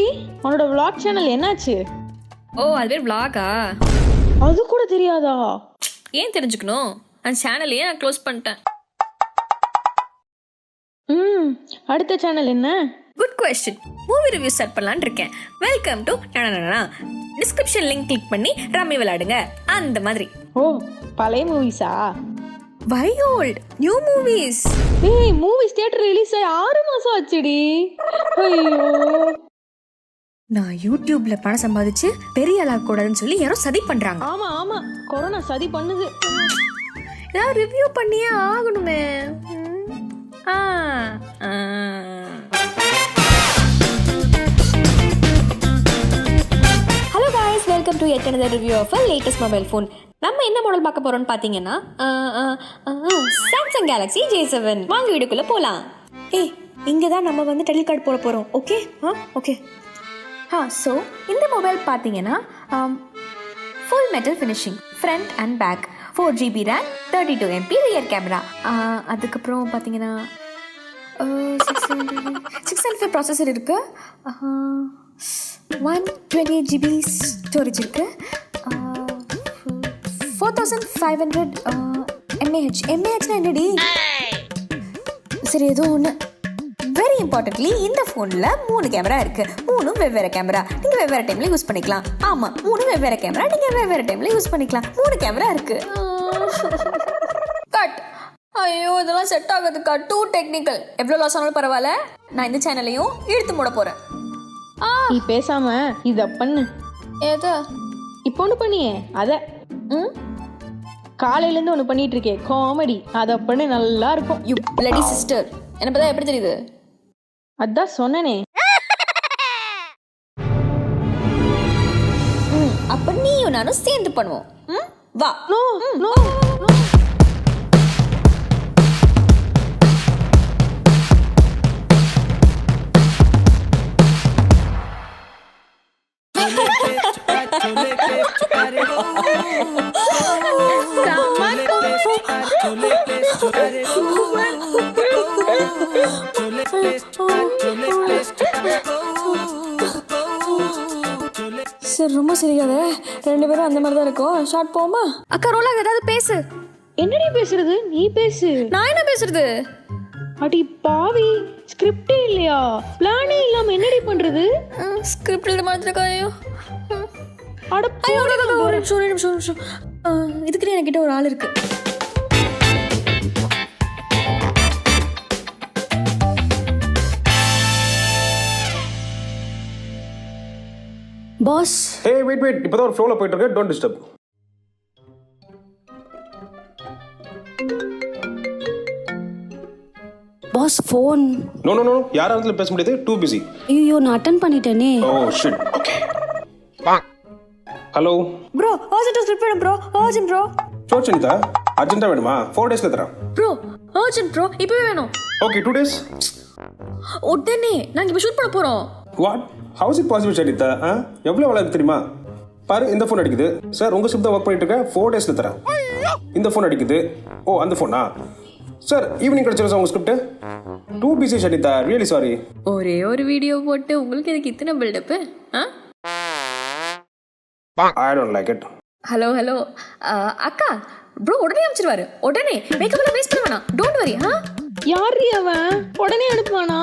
என்னடி? உன்னோட vlog channel என்னாச்சு? ஓ அது பேர் vlog-ஆ? அது கூட தெரியாதா? ஏன் தெரிஞ்சுக்கணும்? அந்த சேனலையே நான் க்ளோஸ் பண்ணிட்டேன். ம் அடுத்த சேனல் என்ன? Good question movie review start பண்ணலான்னு இருக்கேன். Welcome to description link click பண்ணி ரம்மி விளையாடுங்க. அந்த மாதிரி. ஓ பழைய மூவிஸா வை ஓல்ட் நியூ மூவிஸ் ஏய் மூவிஸ் தியேட்டர் ரிலீஸ் ஆகி ஆறு மாசம் ஆச்சுடி. ஐயோ. நான் யூடியூப்ல பணம் சம்பாதிச்சு பெரிய ஆளாக கூடாதுன்னு சொல்லி யாரோ சதி பண்றாங்க. ஆமா ஆமா. கொரோனா சதி பண்ணுது. ஏதாவது ரிவ்யூ பண்ணியே ஆகணுமே. ஆ ஆ. Hello guys welcome to yet another review of a latest mobile phone நம்ம என்ன மாடல் பார்க்க போறோம்னு பார்த்தீங்கன்னா சாம்சங் கேலக்ஸி ஜே செவன் வாங்க வீடுக்குள்ள போகலாம் ஏய் இங்கே தான் நம்ம வந்து டெலிகார்ட் கார்டு போட போகிறோம் okay ah okay ah so இந்த மொபைல் பார்த்தீங்கன்னா full metal finishing front and back four GB RAM thirty two MP rear camera அதுக்கப்புறம் பார்த்தீங்கன்னா சிக்ஸ் அண்ட் ஃபைவ் ப்ராசஸர் இருக்கு. One twenty eight GB storage இருக்கு. Four thousand five hundred mAh எம்ஏஹெச்னா என்னடி? சரி ஏதோ ஒன்று வெரி இம்பார்ட்டன்ட்லி இந்த ஃபோனில் மூணு கேமரா இருக்கு. மூணும் வெவ்வேறு கேமரா நீங்கள் வெவ்வேறு டைமில் யூஸ் பண்ணிக்கலாம். ஆமாம் மூணு வெவ்வேறு கேமரா நீங்கள் வெவ்வேறு டைமில் யூஸ் பண்ணிக்கலாம். மூணு கேமரா இருக்கு. கட் ஐயோ இதெல்லாம் செட் ஆகுதுக்கா. டூ டெக்னிக்கல் எவ்வளோ லாஸ் ஆனாலும் பரவாயில்ல. நான் இந்த சேனலையும் இழுத்து மூட போகிறேன் நீ பேசாம இத பண்ணு. ஏதோ இப்போ ஒன்று பண்ணியே. அத. ம்? காலையில இருந்து ஒன்று பண்ணிட்டு இருக்கே. காமெடி அதை பண்ணு. நல்லா இருக்கும். யூ பிளடி சிஸ்டர் என்ன பார்த்தா எப்படி தெரியுது? அதான் சொன்னனே அப்போ நீயும் நானும் சேர்ந்து பண்ணுவோம் வா நோ நோ சரி ரொம்ப சிரிக்காத. ரெண்டு பேரும் அந்த மாதிரி தான் இருக்கோம். ஷார்ட் போமா அக்கா ரோலாக ஏதாவது பேசு. என்னடி பேசுறது? நீ பேசு. நான் என்ன பேசுறது? அடி பாவி. ஸ்கிரிப்டே இல்லையா? பிளானே இல்லாம என்னடி பண்றது? ஸ்கிரிப்ட் எழுத மாத்திருக்கா ஐயோ. ம். அட ஐயோ ஒரு நிமிஷம் ஒரு நிமிஷம் இதுக்குன்னு என்கிட்ட ஒரு ஆள் இருக்கு. பாஸ் ஹே வெயிட் வெயிட் இப்போதான் ஒரு ஃப்ளோவில் போயிட்டு இருக்கு. Don't disturb boss phone no no no யாரா இடத்துல பேச முடியாது. டூ பிஸி ஐயோ நான் அட்டன் பண்ணிட்டேனே. ஓ shit okay hello bro urgent script வேணும் bro urgent bro show Sanitha அர்ஜென்ட்டாக வேணுமா? ஃபோர் டேஸ்க்கு தரேன். ப்ரோ அர்ஜென்ட் ப்ரோ இப்பவே வேணும். ஓகே டூ டேஸ் உடனே நாங்கள் இப்போ ஷூட் பண்ண போகிறோம் what how's it possible Sanitha ஆ எவ்வளோ வேலை தெரியுமா? பாரு இந்த ஃபோன் அடிக்குது. சார் உங்கள் ஷிஃப்ட் தான் ஒர்க் பண்ணிட்டு இருக்கேன் ஃபோர் டேஸில் தரேன். இந்த ஃபோன் அடிக்குது. ஓ அந்த ஃபோனா சார் ஈவினிங் கிடச்சிரும் சார் உங்கள் script too busy Sanitha really sorry ஒரே ஒரு வீடியோ போட்டு உங்களுக்கு எதுக்கு இத்தனை buildup ah I don't like it hello hello அக்கா ப்ரோ உடனே அனுப்பிச்சிருவாரு. உடனே மேக்கப்ல வேஸ்ட் பண்ண வேணாம். டோன்ட் வரி ஆ யாரு அவன்? உடனே அனுப்புவானா?